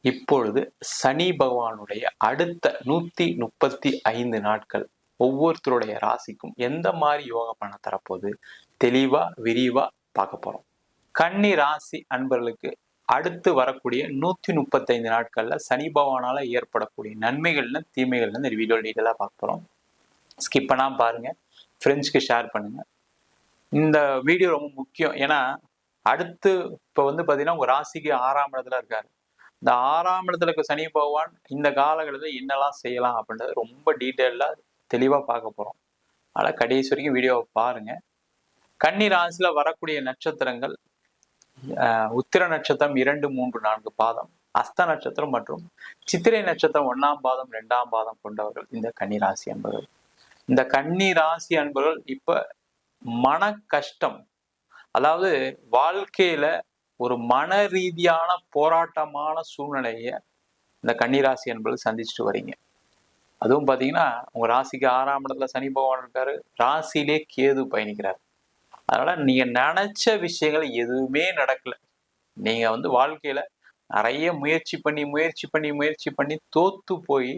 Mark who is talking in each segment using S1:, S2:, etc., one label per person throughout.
S1: இப்பொழுது சனி பகவானுடைய அடுத்த நூத்தி முப்பத்தி ஐந்து நாட்கள் ஒவ்வொருத்தருடைய ராசிக்கும் எந்த மாதிரி யோக பண்ண தரப்போகுது? தெளிவா விரிவா பார்க்க போறோம். கன்னி ராசி அன்பர்களுக்கு அடுத்து வரக்கூடிய நூத்தி முப்பத்தைந்து நாட்கள்ல சனி பகவானால ஏற்படக்கூடிய நன்மைகள்னு தீமைகள்னு இந்த வீடியோ டீட்டெயிலாக பார்க்க போறோம். ஸ்கிப் பண்ணாம பாருங்க. ஃப்ரெண்ட்ஸ்க்கு ஷேர் பண்ணுங்க. இந்த வீடியோ ரொம்ப முக்கியம். ஏன்னா அடுத்து இப்போ வந்து பார்த்தீங்கன்னா உங்கள் ராசிக்கு ஆறாம் இடத்துல இருக்காரு. இந்த ஆறாம் இடத்துல இருக்க சனி பகவான் இந்த காலகட்டத்தில் என்னெல்லாம் செய்யலாம் அப்படின்றது ரொம்ப டீட்டெயிலாக தெளிவாக பார்க்க போகிறோம் அதனால் கடைசி வரைக்கும் வீடியோவை பாருங்க. கன்னி ராசியில் வரக்கூடிய நட்சத்திரங்கள் உத்திர நட்சத்திரம் இரண்டு மூன்று நான்கு பாதம் அஸ்த நட்சத்திரம் மற்றும் சித்திரை நட்சத்திரம் ஒன்னாம் பாதம் ரெண்டாம் பாதம் கொண்டவர்கள் இந்த கன்னி ராசி என்பவர்கள் இந்த கன்னி ராசி அன்பர்கள் இப்ப மன கஷ்டம் அதாவது வாழ்க்கையில ஒரு மன ரீதியான போராட்டமான சூழ்நிலையை இந்த கன்னிராசி என்பது சந்திச்சுட்டு வரீங்க. அதுவும் பார்த்தீங்கன்னா உங்கள் ராசிக்கு ஆறாம் இடத்துல சனி பகவான் இருக்காரு. ராசியிலே கேது பயணிக்கிறார். அதனால நீங்கள் நினச்ச விஷயங்கள் எதுவுமே நடக்கல. நீங்கள் வந்து வாழ்க்கையில் நிறைய முயற்சி பண்ணி முயற்சி பண்ணி முயற்சி பண்ணி தோத்து போய்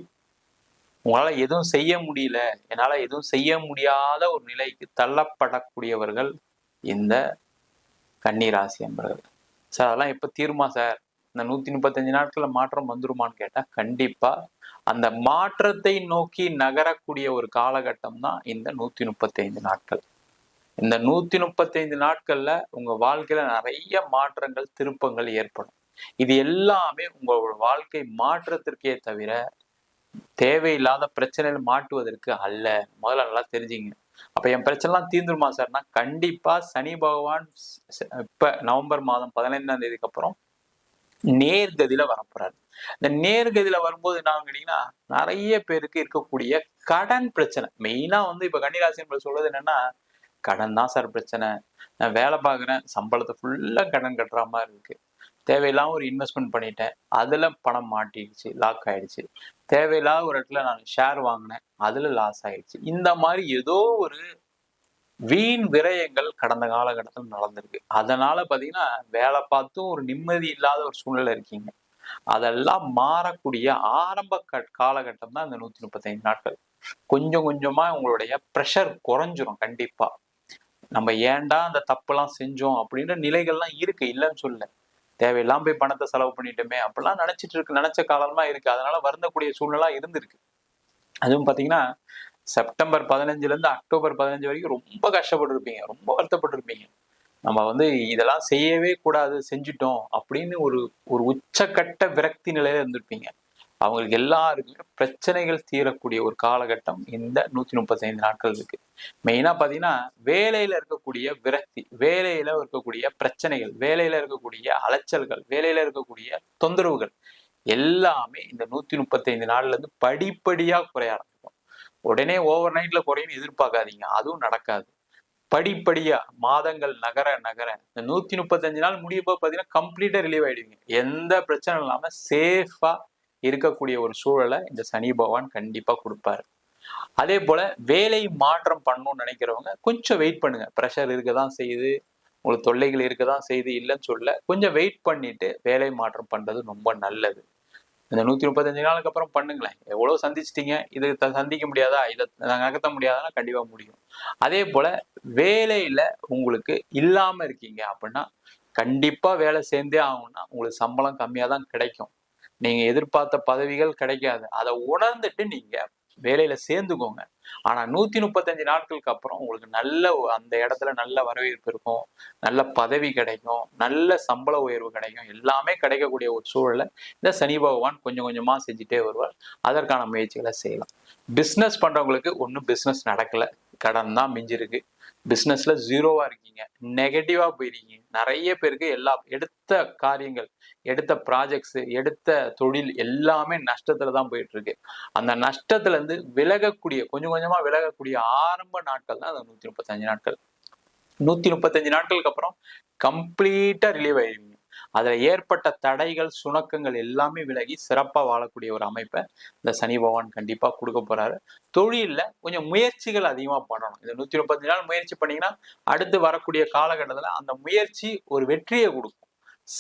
S1: உங்களால் எதுவும் செய்ய முடியல என்னால் எதுவும் செய்ய முடியாத ஒரு நிலைக்கு தள்ளப்படக்கூடியவர்கள் இந்த கன்னிராசி என்பவர்கள் சார் அதெல்லாம் எப்போ தீருமா சார் இந்த நூத்தி முப்பத்தஞ்சு நாட்களில் மாற்றம் வந்துருமான்னு கேட்டா கண்டிப்பா. அந்த மாற்றத்தை நோக்கி நகரக்கூடிய ஒரு காலகட்டம் தான் இந்த நூத்தி முப்பத்தைந்து நாட்கள். இந்த நூத்தி முப்பத்தைந்து நாட்கள்ல உங்க வாழ்க்கையில நிறைய மாற்றங்கள் திருப்பங்கள் ஏற்படும். இது எல்லாமே உங்களோட வாழ்க்கை மாற்றத்திற்கே தவிர தேவையில்லாத பிரச்சனைகள் மாட்டுவதற்கு அல்ல. முதல்ல நல்லா தெரிஞ்சுங்க. அப்ப என் பிரச்சனைலாம் தீர்ந்துருமா சார்னா கண்டிப்பா சனி பகவான் இப்ப நவம்பர் மாதம் பதினைந்தாம் தேதிக்கு அப்புறம் நேர்கதியில வரப்போறாரு. இந்த நேர்கதியில வரும்போது என்ன கேட்டீங்கன்னா நிறைய பேருக்கு இருக்கக்கூடிய கடன் பிரச்சனை. மெயினா வந்து இப்ப கன்னிராசி என்பது சொல்றது என்னன்னா கடன் தான் சார் பிரச்சனை. நான் வேலை பார்க்குறேன் சம்பளத்தை ஃபுல்லா கடன் கட்டுற மாதிரி இருக்கு. தேவையில்லாம ஒரு இன்வெஸ்ட்மெண்ட் பண்ணிட்டேன். அதுல பணம் மாட்டிடுச்சு லாக் ஆயிடுச்சு. தேவையில்லாத ஒரு இடத்துல நான் ஷேர் வாங்கினேன் அதுல லாஸ் ஆயிடுச்சு. இந்த மாதிரி ஏதோ ஒரு வீண் விரயங்கள் கடந்த காலகட்டத்தில் நடந்திருக்கு. அதனால பாத்தீங்கன்னா வேலை பார்த்தும் ஒரு நிம்மதி இல்லாத ஒரு சூழ்நிலை இருக்கீங்க. அதெல்லாம் மாறக்கூடிய ஆரம்ப காலகட்டம் தான் இந்த நூத்தி முப்பத்தைந்து நாட்கள். கொஞ்சம் கொஞ்சமா உங்களுடைய ப்ரெஷர் குறைஞ்சிரும் கண்டிப்பா. நம்ம ஏன்டா அந்த தப்பெல்லாம் செஞ்சோம் அப்படின்ற நிலைகள்லாம் இருக்கு இல்லைன்னு சொல்ல தேவையில்லாம போய் பணத்தை செலவு பண்ணிட்டோமே அப்படிலாம் நினைச்சிட்டு இருக்கு நினைச்ச காலமா இருக்கு. அதனால வருந்தக்கூடிய சூழ்நிலை இருந்திருக்கு. அதுவும் பாத்தீங்கன்னா செப்டம்பர் பதினஞ்சுல இருந்து அக்டோபர் பதினஞ்சு வரைக்கும் ரொம்ப கஷ்டப்பட்டுருப்பீங்க. ரொம்ப வருத்தப்பட்டிருப்பீங்க. நம்ம வந்து இதெல்லாம் செய்யவே கூடாது செஞ்சுட்டோம் அப்படின்னு ஒரு ஒரு உச்சக்கட்ட விரக்தி நிலையில இருந்திருப்பீங்க. அவங்களுக்கு எல்லாருக்குமே பிரச்சனைகள் தீரக்கூடிய ஒரு காலகட்டம் இந்த நூத்தி முப்பத்தி ஐந்து நாட்கள் இருக்கு. மெயினா பாத்தீங்கன்னா வேலையில இருக்கக்கூடிய விரக்தி வேலையில இருக்கக்கூடிய பிரச்சனைகள் வேலையில இருக்கக்கூடிய அலைச்சல்கள் வேலையில இருக்கக்கூடிய தொந்தரவுகள் எல்லாமே இந்த நூத்தி முப்பத்தி ஐந்து நாள்ல இருந்து படிப்படியா குறைய ஆரம்பிக்கும். உடனே ஓவர் நைட்ல குறையும் எதிர்பார்க்காதீங்க. அதுவும் நடக்காது. படிப்படியா மாதங்கள் நகர நகர இந்த நூத்தி முப்பத்தஞ்சு நாள் முடிய போது பாத்தீங்கன்னா கம்ப்ளீட்டா ரிலீவ் ஆயிடுவீங்க. எந்த பிரச்சனை இல்லாம சேஃபா இருக்கக்கூடிய ஒரு சூழலை இந்த சனி பகவான் கண்டிப்பா கொடுப்பாரு. அதே போல வேலை மாற்றம் பண்ணணும்னு நினைக்கிறவங்க கொஞ்சம் வெயிட் பண்ணுங்க. ப்ரெஷர் இருக்க தான் செய்யுது. உங்களுக்கு தொல்லைகள் இருக்க தான் செய்யுது. இல்லைன்னு சொல்ல கொஞ்சம் வெயிட் பண்ணிட்டு வேலை மாற்றம் பண்றது ரொம்ப நல்லது. இந்த நூத்தி முப்பத்தஞ்சு நாளுக்கு அப்புறம் பண்ணுங்களேன். எவ்வளவு சந்திச்சிட்டீங்க? இது சந்திக்க முடியாதா? இதை நகர்த்த முடியாதான்னா கண்டிப்பா முடியும். அதே போல வேலையில உங்களுக்கு இல்லாம இருக்கீங்க அப்படின்னா கண்டிப்பா வேலை சேர்ந்தே ஆகும்னா உங்களுக்கு சம்பளம் கம்மியா தான் கிடைக்கும். நீங்க எதிர்பார்த்த பதவிகள் கிடைக்காது. அதை உணர்ந்துட்டு நீங்க வேலையில சேர்ந்துக்கோங்க. ஆனா நூத்தி முப்பத்தஞ்சு நாட்களுக்கு அப்புறம் உங்களுக்கு நல்ல அந்த இடத்துல நல்ல வரவேற்பு இருக்கும். நல்ல பதவி கிடைக்கும். நல்ல சம்பள உயர்வு கிடைக்கும். எல்லாமே கிடைக்கக்கூடிய ஒரு சூழல்ல இந்த சனி பகவான் கொஞ்சம் கொஞ்சமா செஞ்சுட்டே வருவார். அதற்கான முயற்சிகளை செய்யலாம். பிஸ்னஸ் பண்றவங்களுக்கு ஒன்றும் பிஸ்னஸ் நடக்கல. கடன் தான் மிஞ்சிருக்கு. பிஸ்னஸ்ல ஜீரோவா இருக்கீங்க. நெகட்டிவா போயிருக்கீங்க. நிறைய பேருக்கு எல்லா எடுத்த காரியங்கள் எடுத்த ப்ராஜெக்ட்ஸ் எடுத்த தொழில் எல்லாமே நஷ்டத்துல தான் போயிட்டு இருக்கு அந்த நஷ்டத்துல இருந்து விலகக்கூடிய கொஞ்சம் கொஞ்சமா விலகக்கூடிய ஆரம்ப நாட்கள் தான் அந்த நூத்தி முப்பத்தஞ்சு நாட்கள். நூத்தி முப்பத்தஞ்சு நாட்களுக்கு அப்புறம் கம்ப்ளீட்டா ரிலீவ் ஆயிருவீங்க. அதில் ஏற்பட்ட தடைகள் சுணக்கங்கள் எல்லாமே விலகி சிறப்பாக வாழக்கூடிய ஒரு அமைப்பை இந்த சனி பகவான் கண்டிப்பாக கொடுக்க போகிறாரு தொழிலில் கொஞ்சம் முயற்சிகள் அதிகமாக பண்ணணும். இந்த நூற்றி முப்பத்தஞ்சு நாள் முயற்சி பண்ணிங்கன்னா அடுத்து வரக்கூடிய காலகட்டத்தில் அந்த முயற்சி ஒரு வெற்றியை கொடுக்கும்.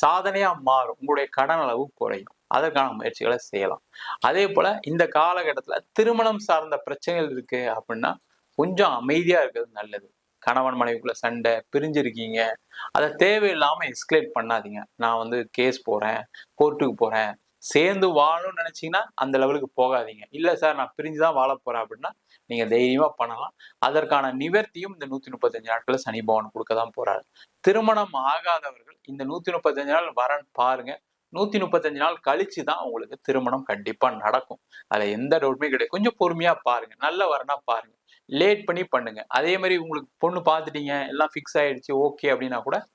S1: சாதனையாக மாறும். உங்களுடைய கடன் அளவு குறையும். அதற்கான முயற்சிகளை செய்யலாம். அதே போல் இந்த காலகட்டத்தில் திருமணம் சார்ந்த பிரச்சனைகள் இருக்குது அப்படின்னா கொஞ்சம் அமைதியாக இருக்கிறது நல்லது. கணவன் மனைவிக்குள்ள சண்டை பிரிஞ்சிருக்கீங்க. அதை தேவையில்லாம எஸ்கலேட் பண்ணாதீங்க. நான் வந்து கேஸ் போறேன் கோர்ட்டுக்கு போறேன். சேர்ந்து வாழணும்னு நினைச்சீங்கன்னா அந்த லெவலுக்கு போகாதீங்க. இல்ல சார் நான் பிரிஞ்சுதான் வாழ போறேன் அப்படின்னா நீங்க தைரியமா பண்ணலாம். அதற்கான நிவர்த்தியும் இந்த நூத்தி முப்பத்தஞ்சு நாட்களில் சனி பகவான் கொடுக்க தான் போறாரு. திருமணம் ஆகாதவர்கள் இந்த நூத்தி முப்பத்தஞ்சு நாள் வரன் பாருங்க. நூத்தி முப்பத்தஞ்சு நாள் கழிச்சு தான் உங்களுக்கு திருமணம் கண்டிப்பா நடக்கும். அதுல எந்த டவுட்டுமே கிடையாது. கொஞ்சம் பொறுமையா பாருங்க. நல்ல வரனா பாருங்க. லேட் பண்ணி பண்ணுங்க. அதே மாதிரி உங்களுக்கு பொண்ணு பார்த்துட்டீங்க எல்லாம் ஃபிக்ஸ் ஆயிடுச்சு ஓகே அப்படின்னா கூட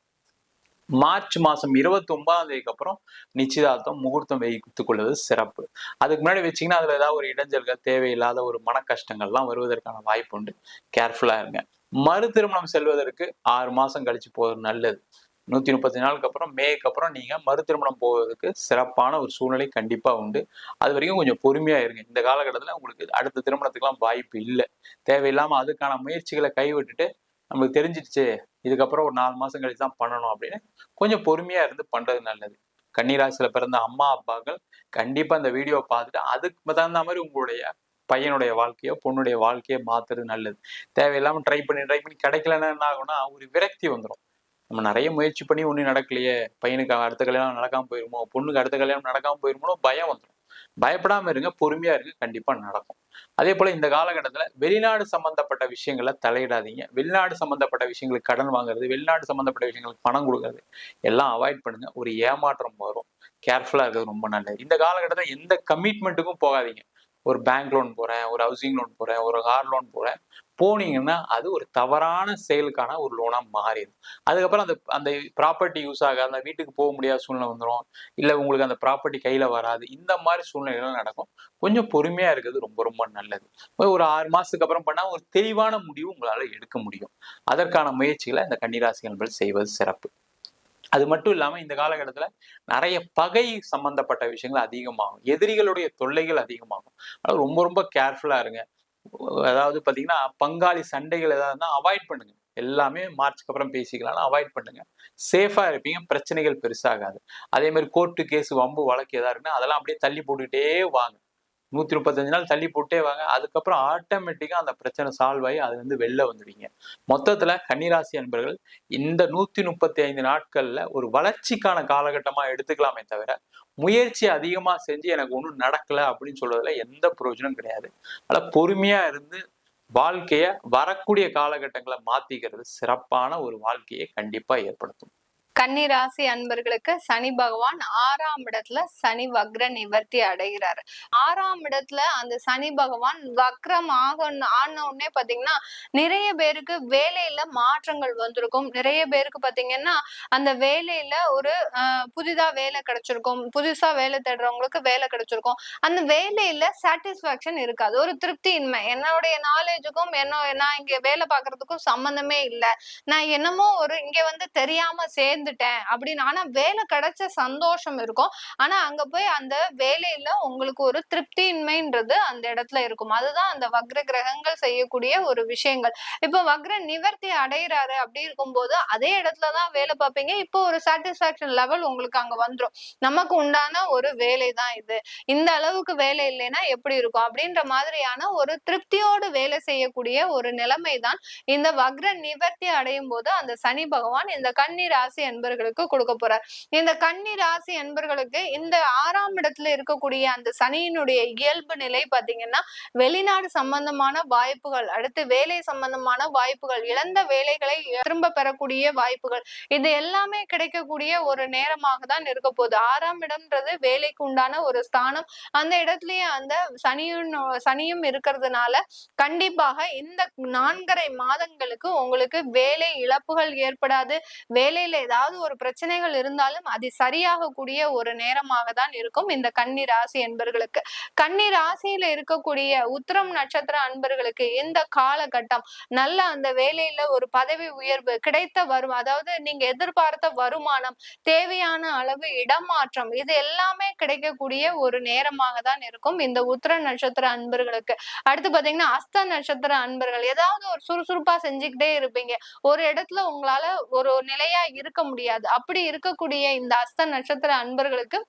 S1: மார்ச் மாசம் இருபத்தி ஒன்பதாம் தேதிக்கு அப்புறம் நிச்சயதார்த்தம் முகூர்த்தம் வைத்துக் கொள்வது சிறப்பு. அதுக்கு முன்னாடி வச்சீங்கன்னா அதுல ஏதாவது ஒரு இடைஞ்சல்கள் தேவையில்லாத ஒரு மன கஷ்டங்கள்லாம் வருவதற்கான வாய்ப்பு உண்டு. கேர்ஃபுல்லா இருங்க. மறு திருமணம் செல்வதற்கு ஆறு மாசம் கழிச்சு போவது நல்லது. நூத்தி முப்பத்தி நாளுக்கு அப்புறம் மேக்கு அப்புறம் நீங்க மறு திருமணம் போவதற்கு சிறப்பான ஒரு சூழ்நிலை கண்டிப்பா உண்டு. அது வரைக்கும் கொஞ்சம் பொறுமையா இருங்க. இந்த காலகட்டத்துல உங்களுக்கு அடுத்த திருமணத்துக்குலாம் வாய்ப்பு இல்லை. தேவையில்லாம அதுக்கான முயற்சிகளை கைவிட்டுட்டு நமக்கு தெரிஞ்சிடுச்சு இதுக்கப்புறம் ஒரு நாலு மாசம் கழிச்சு தான் பண்ணணும் அப்படின்னு கொஞ்சம் பொறுமையா இருந்து பண்றது நல்லது. கன்னிராசியில பிறந்த அம்மா அப்பாக்கள் கண்டிப்பா அந்த வீடியோ பார்த்துட்டு அதுக்கு தகுந்த மாதிரி உங்களுடைய பையனுடைய வாழ்க்கையோ பொண்ணுடைய வாழ்க்கையோ மாத்துறது நல்லது. தேவையில்லாமல் ட்ரை பண்ணி ட்ரை பண்ணி கிடைக்கலன்னா என்ன ஆகும்னா ஒரு விரக்தி வந்துடும் நம்ம நிறைய முயற்சி பண்ணி ஒன்றும் நடக்கலையே. பையனுக்கு அடுத்த கல்யாணம் நடக்காம போயிருமோ? பொண்ணுக்கு அடுத்த கல்யாணம் நடக்காம போயிருமோ பயம் வந்துடும் பயப்படாம இருங்க பொறுமையா இருங்க கண்டிப்பா நடக்கும். அதே போல இந்த காலகட்டத்துல வெளிநாடு சம்பந்தப்பட்ட விஷயங்களை தலையிடாதீங்க. வெளிநாடு சம்பந்தப்பட்ட விஷயங்களுக்கு கடன் வாங்குறது வெளிநாடு சம்பந்தப்பட்ட விஷயங்களுக்கு பணம் கொடுக்கறது எல்லாம் அவாய்ட் பண்ணுங்க. ஒரு ஏமாற்றம் வரும். கேர்ஃபுல்லா இருக்கிறது ரொம்ப நல்லது. இந்த காலகட்டத்தில் எந்த கமிட்மெண்ட்டுக்கும் போகாதீங்க. ஒரு பேங்க் லோன் போகிறேன் ஒரு ஹவுசிங் லோன் போகிறேன் ஒரு கார் லோன் போகிறேன் போனீங்கன்னா அது ஒரு தவறான செயலுக்கான ஒரு லோனாக மாறிடும். அதுக்கப்புறம் அந்த அந்த ப்ராப்பர்ட்டி யூஸ் ஆகாது அந்த வீட்டுக்கு போக முடியாத சூழ்நிலை வந்துடும் இல்லை உங்களுக்கு அந்த ப்ராப்பர்ட்டி கையில் வராது. இந்த மாதிரி சூழ்நிலைகள் நடக்கும். கொஞ்சம் பொறுமையாக இருக்கிறது ரொம்ப ரொம்ப நல்லது. ஒரு ஆறு மாதத்துக்கு அப்புறம் பண்ணால் ஒரு தெளிவான முடிவு உங்களால் எடுக்க முடியும். அதற்கான முயற்சிகளை இந்த கன்னிராசி என்பது செய்வது சிறப்பு. அது மட்டும் இல்லாமல் இந்த காலகட்டத்தில் நிறைய பகை சம்பந்தப்பட்ட விஷயங்கள் அதிகமாகும். எதிரிகளுடைய தொல்லைகள் அதிகமாகும். அதனால ரொம்ப ரொம்ப கேர்ஃபுல்லாக இருங்க. அதாவது பார்த்தீங்கன்னா பங்காளி சண்டைகள் ஏதாவது அவாய்ட் பண்ணுங்க. எல்லாமே மார்ச்சுக்கு அப்புறம் பேசிக்கலாம் அவாய்ட் பண்ணுங்க. சேஃபாக இருப்பீங்க. பிரச்சனைகள் பெருசாகாது. அதே மாதிரி கோர்ட்டு கேஸ் வம்பு வழக்கு எதா இருக்குன்னா அதெல்லாம் அப்படியே தள்ளி போட்டுக்கிட்டே வாங்க. நூத்தி முப்பத்தஞ்சு நாள் தள்ளி போட்டே வாங்க. அதுக்கப்புறம் ஆட்டோமேட்டிக்கா அந்த பிரச்சனை சால்வ் ஆகி அதுல வெளில வந்துடுவீங்க. மொத்தத்துல கன்னிராசி அன்பர்கள் இந்த நூத்தி முப்பத்தி ஐந்து நாட்கள்ல ஒரு வளர்ச்சிக்கான காலகட்டமா எடுத்துக்கலாமே தவிர முயற்சி அதிகமா செஞ்சு எனக்கு ஒன்றும் நடக்கல அப்படின்னு சொல்றதுல எந்த பிரயோஜனம் கிடையாது. அதனால பொறுமையா இருந்து வாழ்க்கைய வரக்கூடிய காலகட்டங்களை மாத்திக்கிறது சிறப்பான ஒரு வாழ்க்கையை கண்டிப்பா ஏற்படுத்தும்.
S2: கன்னி ராசி அன்பர்களுக்கு சனி பகவான் ஆறாம் இடத்துல சனி வக்ர நிவர்த்தி அடைகிறாரு. ஆறாம் இடத்துல அந்த சனி பகவான் வக்ரம் ஆக ஆன உடனே பாத்தீங்கன்னா நிறைய பேருக்கு வேலையில மாற்றங்கள் வந்திருக்கும். நிறைய பேருக்கு பாத்தீங்கன்னா அந்த வேலையில ஒரு புதிதா வேலை கிடைச்சிருக்கும். புதுசா வேலை தேடுறவங்களுக்கு வேலை கிடைச்சிருக்கும். அந்த வேலையில சாட்டிஸ்பாக்சன் இருக்காது. ஒரு திருப்தியின்மை. என்னுடைய நாலேஜுக்கும் என்ன நான் இங்க வேலை பார்க்கறதுக்கும் சம்பந்தமே இல்லை. நான் என்னமோ ஒரு இங்க வந்து தெரியாம சேர்ந்துட்டேன் அப்படின்னு. ஆனா வேலை கிடைச்ச சந்தோஷம் இருக்கும். ஆனா அங்க போய் அந்த வேலையில உங்களுக்கு ஒரு திருப்தியின்மைன்றது அந்த இடத்துல இருக்கும். அதுதான் அந்த வக்ர கிரகங்கள் செய்யக்கூடிய ஒரு விஷயங்கள். இப்போ வக்ர நிவர்த்தி அடைகிறாரு அப்படி இருக்கும்போது அதே இடத்துலதான் வேலை பார்ப்பீங்க. இப்போ ஒரு சாட்டிஸ்பாக்சன் லெவல் உங்களுக்கு அங்க வந்துரும். நமக்கு உண்டான ஒரு வேலை தான் இது. இந்த அளவுக்கு வேலை இல்லைன்னா எப்படி இருக்கும்? அப்படின்ற மாதிரியான ஒரு திருப்தியோடு வேலை செய்யக்கூடிய ஒரு நிலைமை தான் இந்த வக்ர நிவர்த்தி அடையும் போது அந்த சனி பகவான் இந்த கன்னி ராசி அன்பர்களுக்கு கொடுக்க போறார். இந்த கன்னி ராசி அன்பர்களுக்கு இந்த ஆறாம் இடத்துல இருக்கக்கூடிய அந்த சனியினுடைய இயல்பு நிலை பாத்தீங்கன்னா வெளிநாடு சம்பந்தமான வாய்ப்புகள் அடுத்து வேலை சம்பந்தமான வாய்ப்புகள் இழந்த வேலைகளை திரும்ப பெறக்கூடிய வாய்ப்புகள் இது எல்லாமே கிடைக்கக்கூடிய ஒரு நேரமாக தான் இருக்க போகுது. ஆறாம் இடம்ன்றது வேலைக்கு உண்டான ஒரு ஸ்தானம். அந்த இடத்துலயே அந்த சனியும் சனியும் இருக்கிறதுனால கண்டிப்பாக இந்த நான்கரை மாதங்களுக்கு உங்களுக்கு வேலை இழப்புகள் ஏற்படாது. வேலையில ஏதாவது ஒரு பிரச்சனைகள் இருந்தாலும் அது சரியாகக்கூடிய ஒரு நேரமாக தான் இருக்கும் இந்த கன்னி ராசி என்பர்களுக்கு. கன்னி ராசியில இருக்கக்கூடிய உத்திரம் நட்சத்திர அன்பர்களுக்கு இந்த காலகட்டம் நல்ல அந்த வேலையில ஒரு பதவி உயர்வு கிடைத்த வரும்? அதாவது நீங்க எதிர்பார்த்த வருமானம் தேவையான அளவு இடமாற்றம் இது எல்லாமே கிடைக்கக்கூடிய ஒரு நேரமாக தான் இருக்கும் இந்த உத்திர நட்சத்திர அன்பர்களுக்கு. அடுத்து பாத்தீங்கன்னா அஸ்த நட்சத்திர அன்பர்கள் ஏதாவது ஒரு சுறுசுறுப்பா செஞ்சுக்கிட்டே இருப்பீங்க. ஒரு இடத்துல உங்களால ஒரு நிலையா இருக்க முடியாது. அப்படி இருக்கக்கூடிய இந்த அஸ்த நட்சத்திர அன்பர்களுக்கு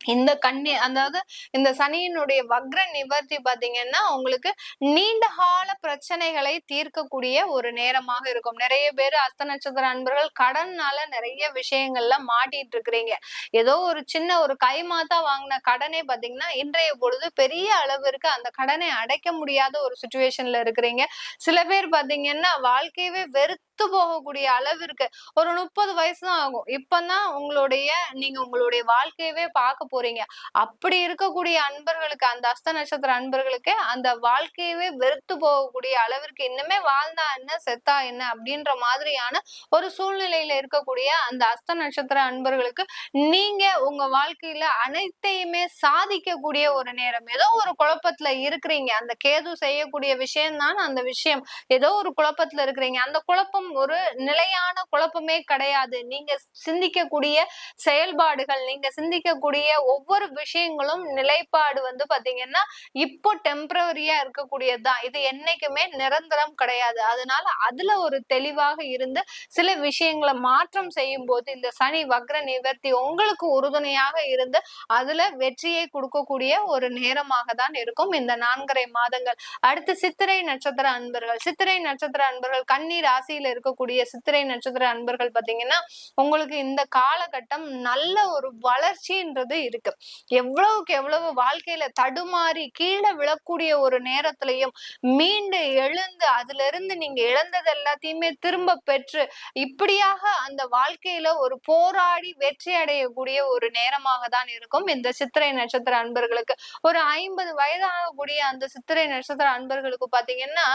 S2: இந்த கண்ணி அதாவது இந்த சனியினுடைய வக்ர நிவர்த்தி பாத்தீங்கன்னா உங்களுக்கு நீண்ட கால பிரச்சனைகளை தீர்க்கக்கூடிய ஒரு நேரமாக இருக்கும். நிறைய பேர் அஸ்த நட்சத்திர அன்பர்கள் கடன்னால நிறைய விஷயங்கள்ல மாட்டிட்டு இருக்கிறீங்க ஏதோ ஒரு சின்ன ஒரு கைமாத்தா வாங்கின கடனே பாத்தீங்கன்னா இன்றைய பொழுது பெரிய அளவிற்கு அந்த கடனை அடைக்க முடியாத ஒரு சுச்சுவேஷன்ல இருக்கிறீங்க. சில பேர் பாத்தீங்கன்னா வாழ்க்கையவே வெறுத்து போகக்கூடிய அளவிற்கு ஒரு முப்பது வயசு தான் ஆகும். இப்பதான் உங்களுடைய நீங்க உங்களுடைய வாழ்க்கையவே பார்க்க போறீங்க. அப்படி இருக்கக்கூடிய அன்பர்களுக்கு அந்த அஸ்த நட்சத்திர அன்பர்களுக்கு அந்த வாழ்க்கையவே வெறுத்து போகக்கூடிய அளவிற்கு இன்னுமே வாழ்ந்தா என்ன செத்தா என்ன அப்படின்ற மாதிரியான ஒரு சூழ்நிலையில இருக்கக்கூடிய அந்த அஸ்த நட்சத்திர அன்பர்களுக்கு நீங்க உங்க வாழ்க்கையில அனைத்தையுமே சாதிக்கக்கூடிய ஒரு நேரம். ஏதோ ஒரு குழப்பத்துல இருக்கிறீங்க. அந்த கேது செய்யக்கூடிய விஷயம் தான் அந்த விஷயம். ஏதோ ஒரு குழப்பத்துல இருக்கிறீங்க. அந்த குழப்பம் ஒரு நிலையான குழப்பமே கிடையாது. நீங்க சிந்திக்கக்கூடிய செயல்பாடுகள் நீங்க சிந்திக்கக்கூடிய ஒவ்வொரு விஷயங்களும் நிலைப்பாடு வந்து பாத்தீங்கன்னா இப்போ டெம்பரவரியா இருக்கக்கூடியதுதான். இது என்னைக்குமே நிரந்தரம் கிடையாது. அதனால அதுல ஒரு தெளிவாக இருந்து சில விஷயங்களை மாற்றம் செய்யும் போது இந்த சனி வக்ர நிவர்த்தி உங்களுக்கு உறுதுணையாக இருந்து அதுல வெற்றியை கொடுக்கக்கூடிய ஒரு நேரமாக தான் இருக்கும் இந்த நான்கரை மாதங்கள். அடுத்து சித்திரை நட்சத்திர அன்பர்கள். சித்திரை நட்சத்திர அன்பர்கள் கன்னி ராசியில இருக்கக்கூடிய சித்திரை நட்சத்திர அன்பர்கள் பாத்தீங்கன்னா உங்களுக்கு இந்த காலகட்டம் நல்ல ஒரு வளர்ச்சின்றது இருக்கு. எவ்வளவுக்கு எவ்வளவு வாழ்க்கையில தடுமாறி கீழே விழக்கூடிய ஒரு நேரத்திலையும் மீண்டு எழுந்து அதுல இருந்து நீங்க இழந்தது எல்லாத்தையுமே திரும்ப பெற்று இப்படியாக அந்த வாழ்க்கையில ஒரு போராடி வெற்றி அடையக்கூடிய ஒரு நேரமாக தான் இருக்கும். இந்த சித்திரை நட்சத்திர அன்பர்களுக்கு ஒரு ஐம்பது வயதாகக்கூடிய அந்த சித்திரை நட்சத்திர அன்பர்களுக்கு பாத்தீங்கன்னா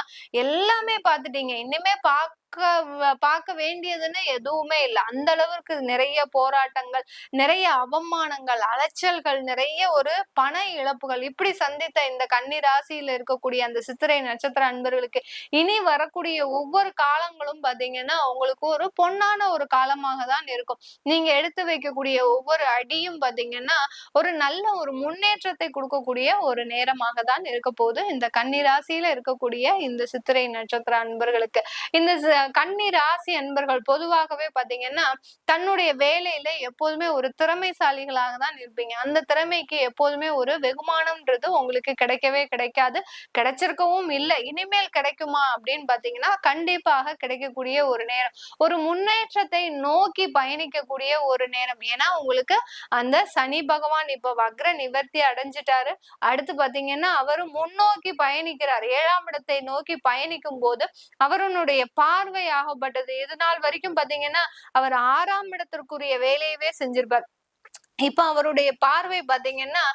S2: எல்லாமே பார்த்துட்டீங்க இனிமே பார்க்க பார்க்க வேண்டியதுன்னு எதுவுமே இல்லை. அந்த அளவுக்கு நிறைய போராட்டங்கள் நிறைய அவமானங்கள் அலைச்சல்கள் நிறைய ஒரு பண இழப்புகள் இப்படி சந்தித்த இந்த கன்னி ராசியில இருக்கக்கூடிய அந்த சித்திரை நட்சத்திர அன்பர்களுக்கு இனி வரக்கூடிய ஒவ்வொரு காலங்களும் பாத்தீங்கன்னா உங்களுக்கு ஒரு பொன்னான ஒரு காலமாக தான் இருக்கும். நீங்க எடுத்து வைக்கக்கூடிய ஒவ்வொரு அடியும் பாத்தீங்கன்னா ஒரு நல்ல ஒரு முன்னேற்றத்தை கொடுக்கக்கூடிய ஒரு நேரமாக தான் இருக்க போகுது. இந்த கன்னி ராசியில இருக்கக்கூடிய இந்த சித்திரை நட்சத்திர அன்பர்களுக்கு. இந்த கன்னி ராசி அன்பர்கள் பொதுவாகவே பாத்தீங்கன்னா தன்னுடைய வேலையில எப்போதுமே ஒரு திறமைசாலிகளாக தான் இருப்பீங்க. அந்த திறமைக்கு எப்போதுமே ஒரு வெகுமானம்ன்றது உங்களுக்கு கிடைக்கவே கிடைக்காது. கிடைச்சிருக்கவும் இல்லை. இனிமேல் கிடைக்குமா அப்படின்னு பாத்தீங்கன்னா கண்டிப்பாக கிடைக்கக்கூடிய ஒரு நேரம். ஒரு முன்னேற்றத்தை நோக்கி பயணிக்கக்கூடிய ஒரு நேரம். ஏன்னா உங்களுக்கு அந்த சனி பகவான் இப்ப வக்ர நிவர்த்தி அடைஞ்சிட்டாரு. அடுத்து பாத்தீங்கன்னா அவரும் முன்னோக்கி பயணிக்கிறார். ஏழாம் இடத்தை நோக்கி பயணிக்கும் போது அவருடைய பார்வையாகப்பட்டது இது நாள் வரைக்கும் பாத்தீங்கன்னா அவர் ஆறாம் இடத்திற்குரிய வேலையவே செஞ்சிருப்பார். இப்ப அவருடைய பார்வை பாத்தீங்கன்னா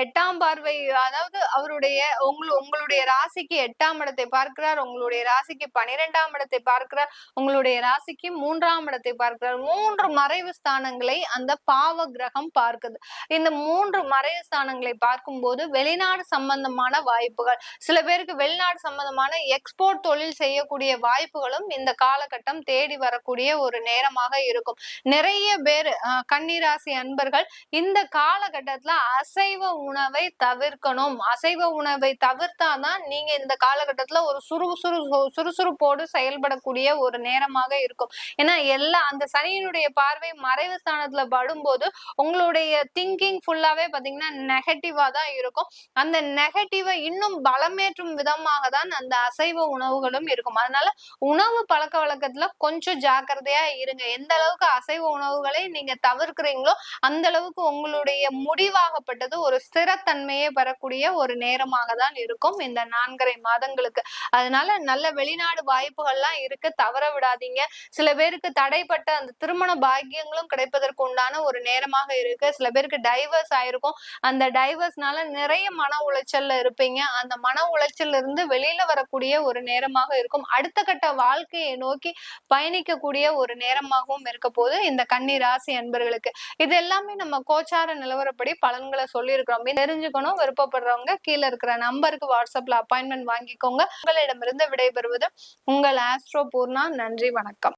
S2: எட்டாம் பார்வை அதாவது அவருடைய உங்களு உங்களுடைய ராசிக்கு எட்டாம் இடத்தை பார்க்கிறார் உங்களுடைய ராசிக்கு பனிரெண்டாம் இடத்தை பார்க்கிறார் உங்களுடைய ராசிக்கு மூன்றாம் இடத்தை பார்க்கிறார். மூன்று மறைவு ஸ்தானங்களை அந்த பாவ கிரகம் பார்க்குது. இந்த மூன்று மறைவு ஸ்தானங்களை பார்க்கும்போது வெளிநாடு சம்பந்தமான வாய்ப்புகள் சில பேருக்கு வெளிநாடு சம்பந்தமான எக்ஸ்போர்ட் தொழில் செய்யக்கூடிய வாய்ப்புகளும் இந்த காலகட்டம் தேடி வரக்கூடிய ஒரு நேரமாக இருக்கும். நிறைய பேர் கன்னிராசி அன்பர்கள் இந்த காலகட்டத்துல அசைவ உணவை தவிர்க்கணும். அசைவ உணவை தவிர்த்தாதான் நீங்க இந்த காலகட்டத்துல ஒரு சுறுசுறு சுறுசுறுப்போடு செயல்படக்கூடிய ஒரு நேரமாக இருக்கும். ஏன்னா எல்லா அந்த சனியினுடைய பார்வை மறைவு ஸ்தானத்துல படும்போது உங்களுடைய திங்கிங் ஃபுல்லாவே பாத்தீங்கன்னா நெகட்டிவா தான் இருக்கும். அந்த நெகட்டிவை இன்னும் பலமேற்றும் விதமாக தான் அந்த அசைவ உணவுகளும் இருக்கும். அதனால உணவு பழக்க வழக்கத்துல கொஞ்சம் ஜாக்கிரதையா இருங்க. எந்த அளவுக்கு அசைவ உணவுகளை நீங்க தவிர்க்கிறீங்களோ அந்த அளவுக்கு உங்களுடைய முடிவாகப்பட்டது ஒரு ஸ்திரத்தன்மையை பெறக்கூடிய ஒரு நேரமாக தான் இருக்கும் இந்த நான்கரை மாதங்களுக்கு. அதனால நல்ல வெளிநாடு வாய்ப்புகள்லாம் இருக்கு தவற விடாதீங்க. சில பேருக்கு தடைப்பட்ட அந்த திருமண பாக்கியங்களும் கிடைப்பதற்கு உண்டான ஒரு நேரமாக இருக்கு. சில பேருக்கு டைவர்ஸ் ஆயிருக்கும். அந்த டைவர்ஸ்னால நிறைய மன உளைச்சல்ல இருப்பீங்க. அந்த மன உளைச்சல் இருந்து வெளியில வரக்கூடிய ஒரு நேரமாக இருக்கும். அடுத்த கட்ட வாழ்க்கையை நோக்கி பயணிக்கக்கூடிய ஒரு நேரமாகவும் இருக்க போது இந்த கன்னி ராசி அன்பர்களுக்கு. இது எல்லாமே நம்ம கோச்சார நிலவரப்படி பலன்களை சொல்லியிருக்கிறோம். தெரிஞ்சுக்கணும் விருப்பப்படுறவங்க கீழே இருக்கிற நம்பருக்கு வாட்ஸ்அப்ல அப்பாயின்மெண்ட் வாங்கிக்கோங்க. உங்களிடமிருந்து விடைபெறுவது உங்கள் ஆஸ்ட்ரோ பூர்ணா நன்றி வணக்கம்.